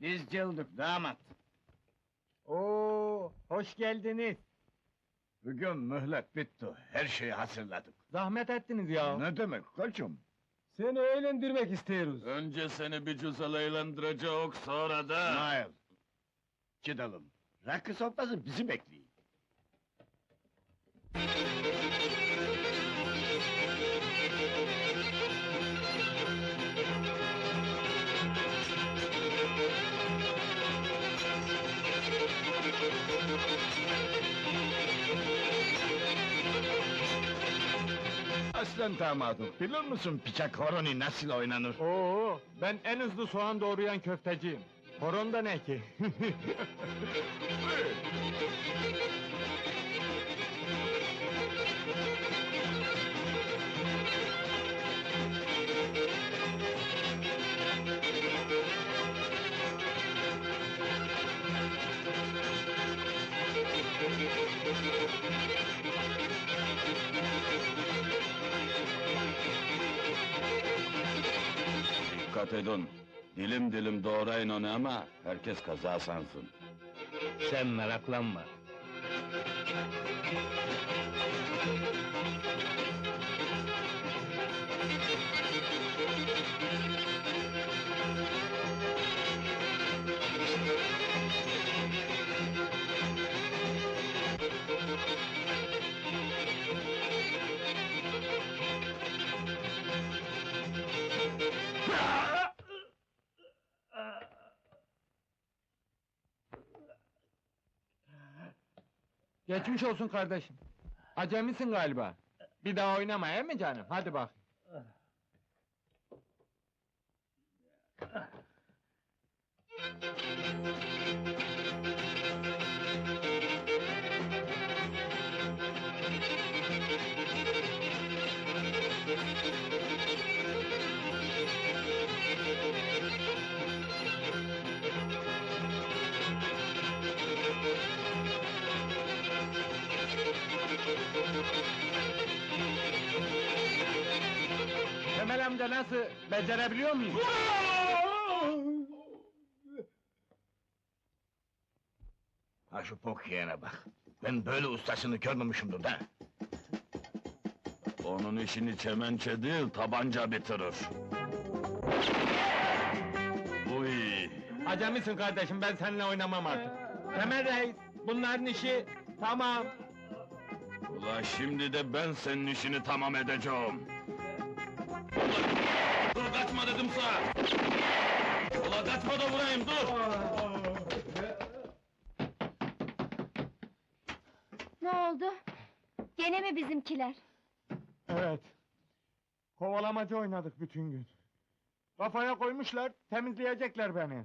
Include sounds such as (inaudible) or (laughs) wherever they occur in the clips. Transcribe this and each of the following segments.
Biz cıldık damat. Oo, hoş geldiniz. Bugün mühlet bitti. Her şeyi hazırladık. Zahmet ettiniz ya. Ne demek koçum? Seni eğlendirmek istiyoruz. Önce seni bir cüzel eğlendirecek, sonra da... Nail. Gidelim. Rakı sofrası bizi bekliyor. Aslan damadım, bilir misin bıçak horoni nasıl oynanır? Oo, ben en hızlı soğan doğrayan köfteciyim. Horon da ne ki? (laughs) Dikkat edin, dilim dilim doğrayın onu ama herkes kaza sansın. Sen meraklanma. Geçmiş olsun kardeşim. Acemisin galiba. Bir daha oynama he mi canım? Hadi bak. (laughs) Temel amca nasıl? Becerebiliyor muyum? Ha şu pok yiyene bak. Ben böyle ustasını görmemişimdir da. Onun işini çemençe değil, tabanca bitirir. Uy! Acemisin kardeşim, ben seninle oynamam artık. Temel reis, bunların işi tamam. Ula şimdi de ben senin işini tamam edeceğim. Dur kaçma dedim sana! Ula kaçma da vurayım, dur! Ne oldu? Gene mi bizimkiler? Evet. Kovalamacı oynadık bütün gün. Kafaya koymuşlar, temizleyecekler beni.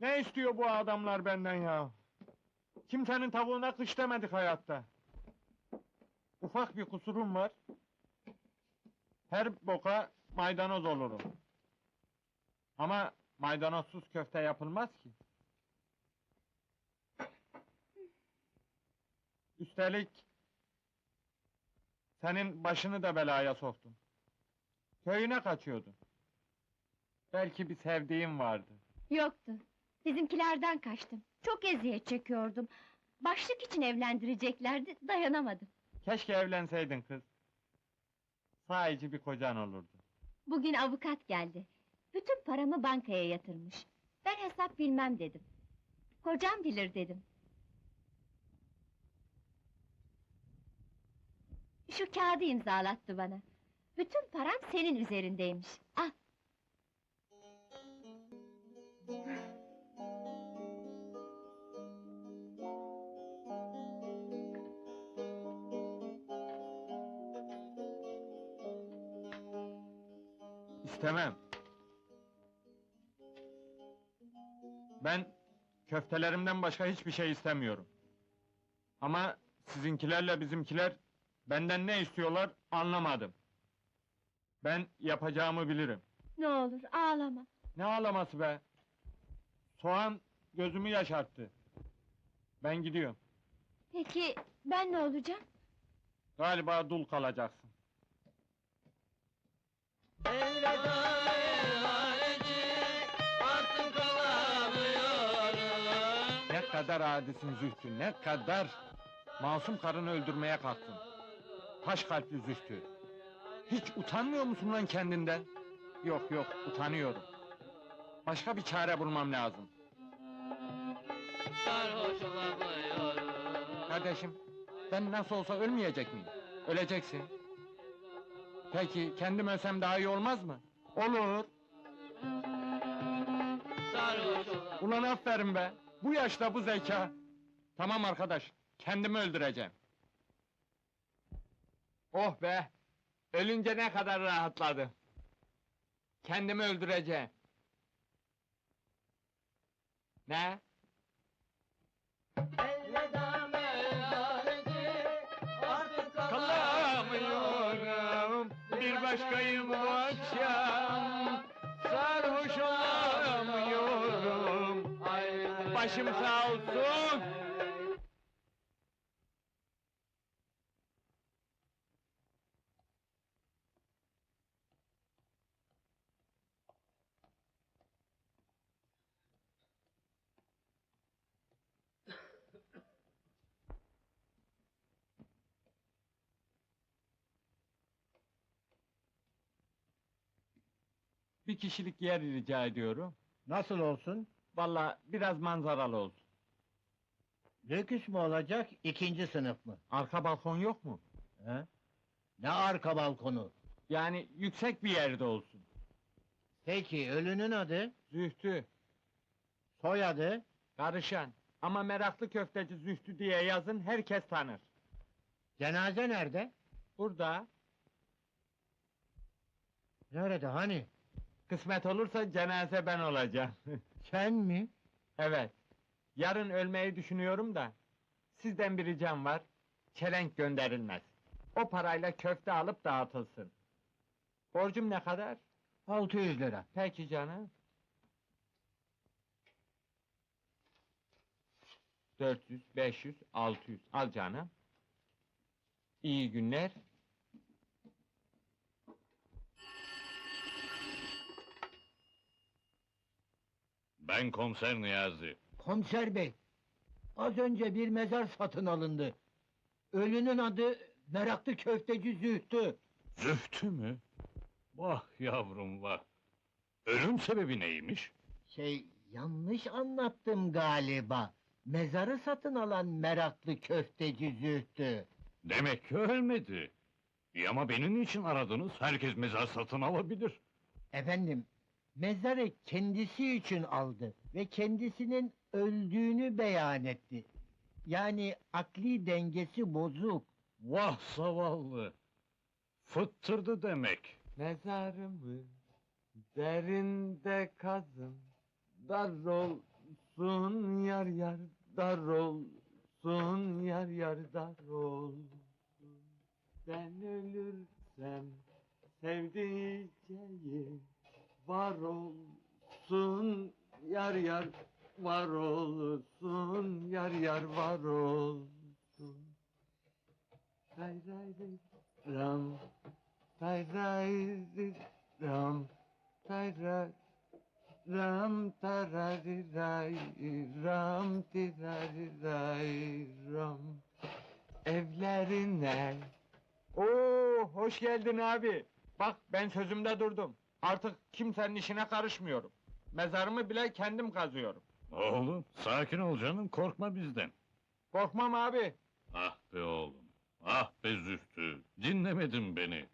Ne istiyor bu adamlar benden ya? Kimsenin tavuğuna kış demedik hayatta. Ufak bir kusurum var. Her boka maydanoz olurum. Ama maydanozsuz köfte yapılmaz ki. Üstelik senin başını da belaya soktum. Köyüne kaçıyordun. Belki bir sevdiğin vardı. Yoktu. Bizimkilerden kaçtım. Çok eziyet çekiyordum. Başlık için evlendireceklerdi, dayanamadım. Keşke evlenseydin kız. Sahici bir kocan olurdu. Bugün avukat geldi. Bütün paramı bankaya yatırmış. Ben hesap bilmem dedim. Kocam bilir dedim. Şu kağıdı imzalattı bana. Bütün param senin üzerindeymiş. Al. İstemem. Ben köftelerimden başka hiçbir şey istemiyorum. Ama sizinkilerle bizimkiler benden ne istiyorlar anlamadım. Ben yapacağımı bilirim. Ne olur ağlama. Ne ağlaması be? Soğan gözümü yaşarttı. Ben gidiyorum. Peki ben ne olacağım? Galiba dul kalacaksın. Elveda kadar adisin Zühtü, ne kadar! Masum karını öldürmeye kalktın. Taş kalpli Zühtü. Hiç utanmıyor musun lan kendinden? Yok yok, utanıyorum. Başka bir çare bulmam lazım. Kardeşim, ben nasıl olsa ölmeyecek miyim? Öleceksin. Peki, kendim ölsem daha iyi olmaz mı? Olur. Ulan aferin be! Bu yaşta bu zeka! Tamam arkadaş, kendimi öldüreceğim. Oh be! Ölünce ne kadar rahatladım. Kendimi öldüreceğim. Ne? Elveda bir başkayım bu akşam. Sarhoş olamıyorum. Başım sağ olsun. Bir kişilik yer rica ediyorum. Nasıl olsun? Vallahi biraz manzaralı olsun. Lüküs mü olacak, ikinci sınıf mı? Arka balkon yok mu? He? Ne arka balkonu? Yani yüksek bir yerde olsun. Peki, ölünün adı, Zühtü, soyadı, karışan. Ama meraklı köfteci Zühtü diye yazın herkes tanır. cenaze nerede? Burada Nerede, hani? Kısmet olursa cenaze ben olacağım. (laughs) Sen mi? evet. Yarın ölmeyi düşünüyorum da. Sizden bir ricam var. Çelenk gönderilmez. O parayla köfte alıp dağıtılsın. Borcum ne kadar? 600 lira. Peki canım. 400, 500, 600. Al canım. İyi günler. Ben komiser Niyazi. Komiser bey, az önce bir mezar satın alındı. Ölünün adı, meraklı köfteci Zühtü. Zühtü mü? Vah yavrum vah. Ölüm sebebi neymiş? Şey, yanlış anlattım galiba. Mezarı satın alan meraklı köfteci Zühtü. Demek ki ölmedi. İyi ama benim için aradınız? Herkes mezar satın alabilir. Efendim, mezarı kendisi için aldı ve kendisinin öldüğünü beyan etti. Yani akli dengesi bozuk. Vah zavallı. Fıttırdı demek. Mezarımı derinde kazın. Dar olsun yar yar dar olsun yar yar dar olsun. Ben ölürsem sevdiceğim var olsun yar yar var olsun yar yar var olsun. Ray ray ray ram Ray ray ri ram Ray ray Ram tarari ray ram tirari ray ram Evlerine Oo hoş geldin abi. Bak ben sözümde durdum. Artık kimsenin işine karışmıyorum. Mezarımı bile kendim kazıyorum. Oğlum sakin ol canım korkma bizden. Korkmam abi. Ah be oğlum. Ah be Zühtü. Dinlemedin beni.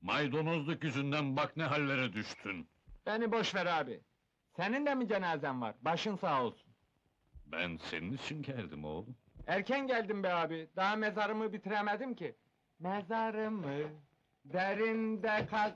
Maydanozluk yüzünden bak ne hallere düştün. Beni boş ver abi. Senin de mi cenazen var? Başın sağ olsun. Ben senin için geldim oğlum. Erken geldim be abi. Daha mezarımı bitiremedim ki. Mezarımı derinde kaz...